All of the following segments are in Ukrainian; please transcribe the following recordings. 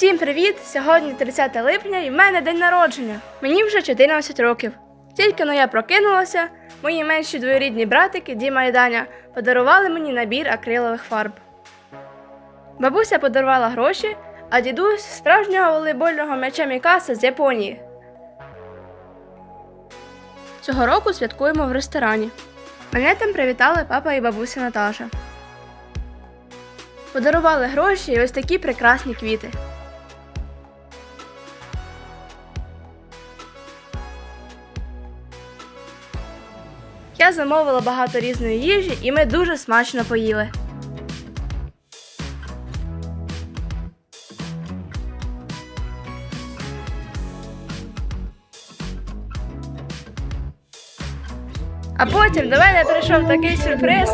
Всім привіт! Сьогодні 30 липня і в мене день народження. Мені вже 14 років. Тільки но я прокинулася, мої менші двоюрідні братики Діма і Даня подарували мені набір акрилових фарб. Бабуся подарувала гроші, а дідусь справжнього волейбольного м'яча Мікаса з Японії. Цього року святкуємо в ресторані. Мене там привітали папа і бабуся Наташа. Подарували гроші і ось такі прекрасні квіти. Я замовила багато різної їжі, і ми дуже смачно поїли. А потім до мене прийшов такий сюрприз.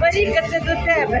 Маріка, це до тебе.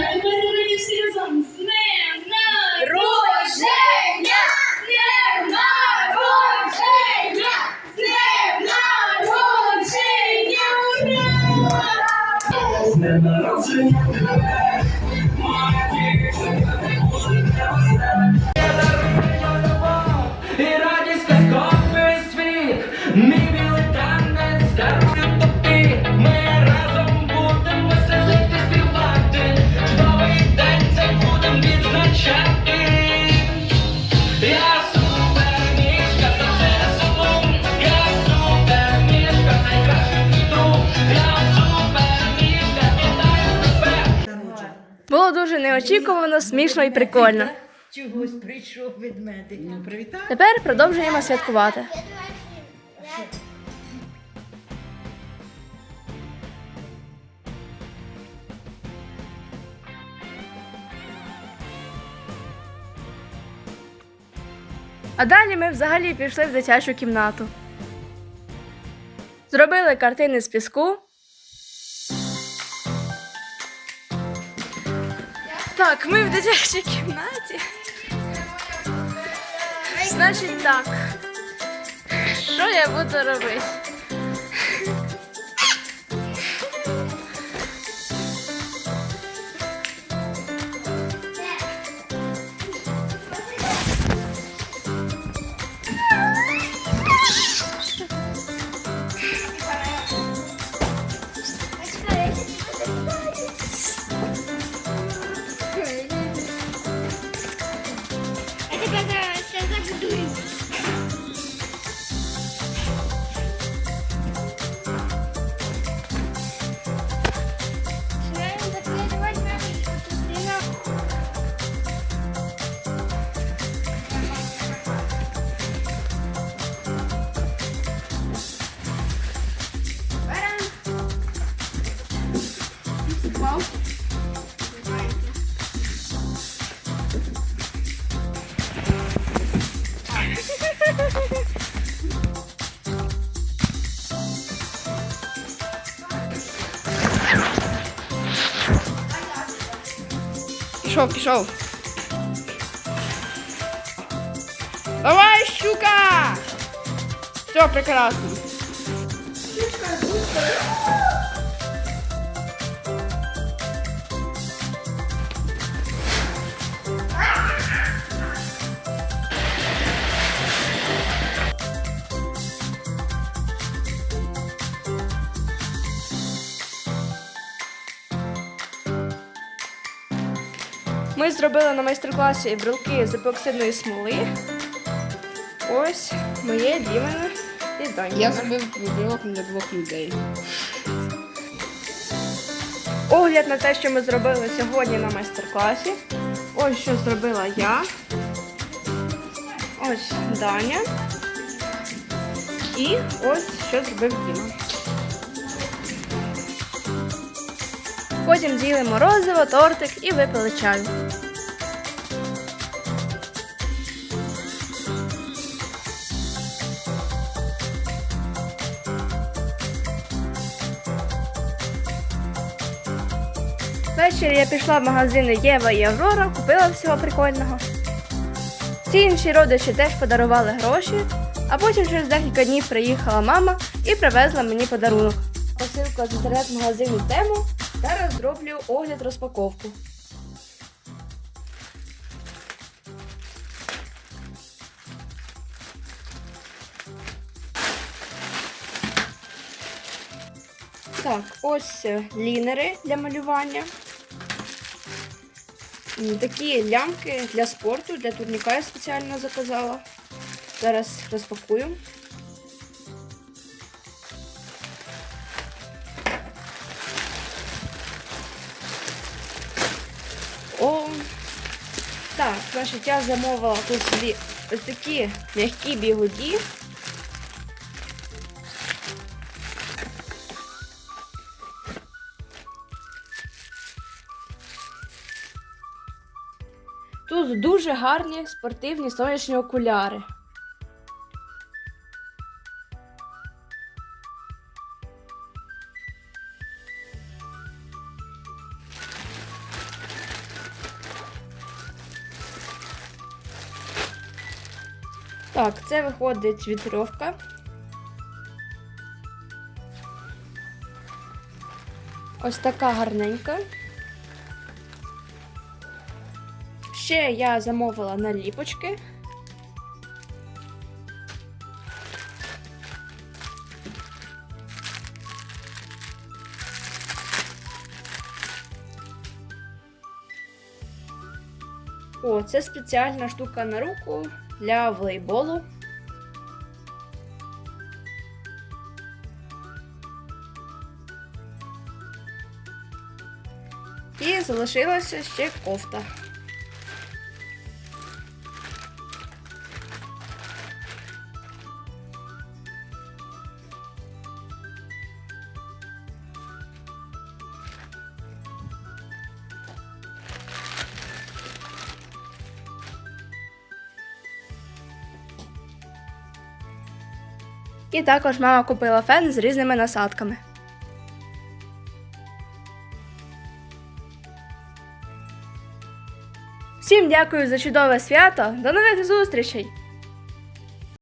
тепер давайте всі разом. З днем народження! З днем народження! З днем народження! Ура! І неочікувано, смішно і прикольно. Чогось прийшов ведмедик. Ну. Тепер продовжуємо святкувати. А далі ми взагалі пішли в дитячу кімнату. Зробили картини з піску. Так, ми в дитячій кімнаті. Значить так. Що я буду робити? Пішов, пішов. Давай, щука! Все прекрасно. Ми зробили на майстер-класі брелки з епоксидної смоли. Ось моє Дімене і Даня. Я зробив брелок для двох людей. Огляд на те, що ми зробили сьогодні на майстер-класі. Ось що зробила я. Ось Даня. І ось що зробив Діма. Потім з'їли морозиво, тортик і випили чаю. Ввечері я пішла в магазини Єва і Аврора, купила всього прикольного. Всі інші родичі теж подарували гроші, а потім через декілька днів приїхала мама і привезла мені подарунок. Посилка з інтернет-магазину Тему. Зараз зроблю огляд розпаковку. Так, ось е, лінери для малювання. Такі лямки для спорту, для турніка я спеціально заказала. Зараз розпакую. Значить, я замовила тут собі ось такі м'які бігуді. Тут дуже гарні спортивні сонячні окуляри. Так, це виходить вітрьовка. Ось така гарненька. Ще я замовила наліпочки. О, це спеціальна штука на руку для волейболу. І залишилася ще кофта. І також мама купила фен з різними насадками. Всім дякую за чудове свято. До нових зустрічей!